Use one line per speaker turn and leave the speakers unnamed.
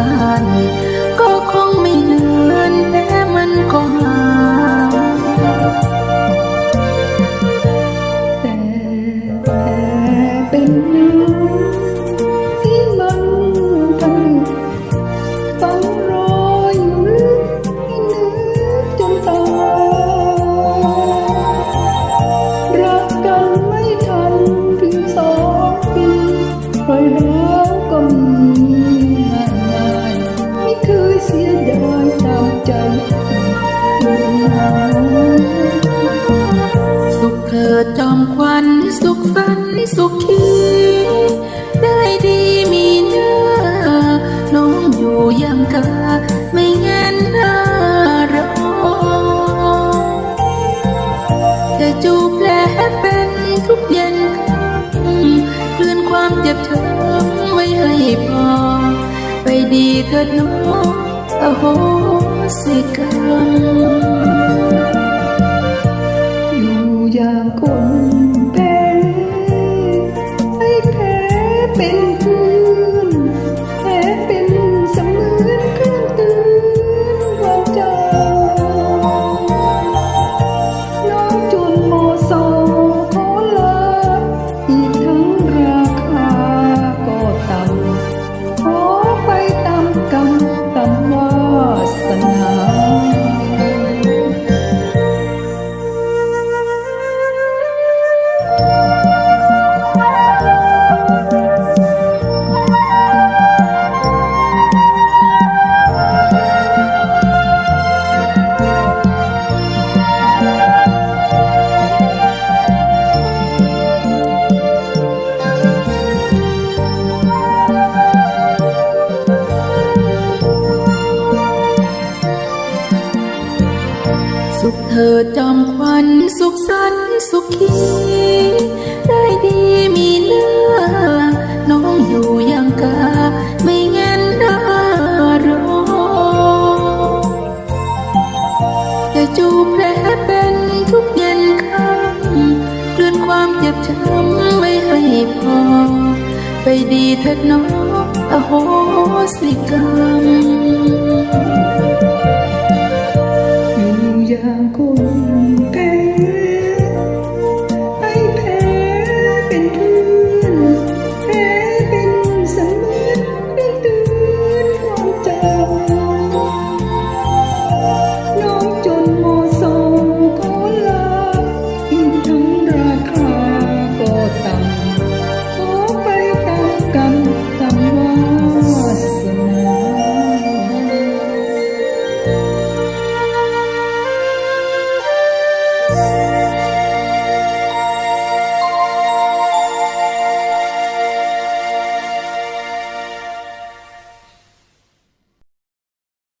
านก็คง
สุ
ขี ได้ดีมีเนื้อน้องอยู่ยังกา ไม่งั้นน่ารอจะจูบแผลเป็นทุกเย็นค่ำเกลื่อนความเจ็บช้ำไว้ให้พอ ไปดีเถิดน้องอโหสิกรรม
อยู่อย่างคน เถิ
ดจอมควันสุขสันสุขี ได้ดีมีเนื้อน้องอยู่ยังกาไม่งั้นน่ารอจะจูบแผลเป็นทุกเย็นค่ำเกลื่อนความเจ็บช้ำไม่ให้พอ ไปดีเถิดน้องอโหสิกรรม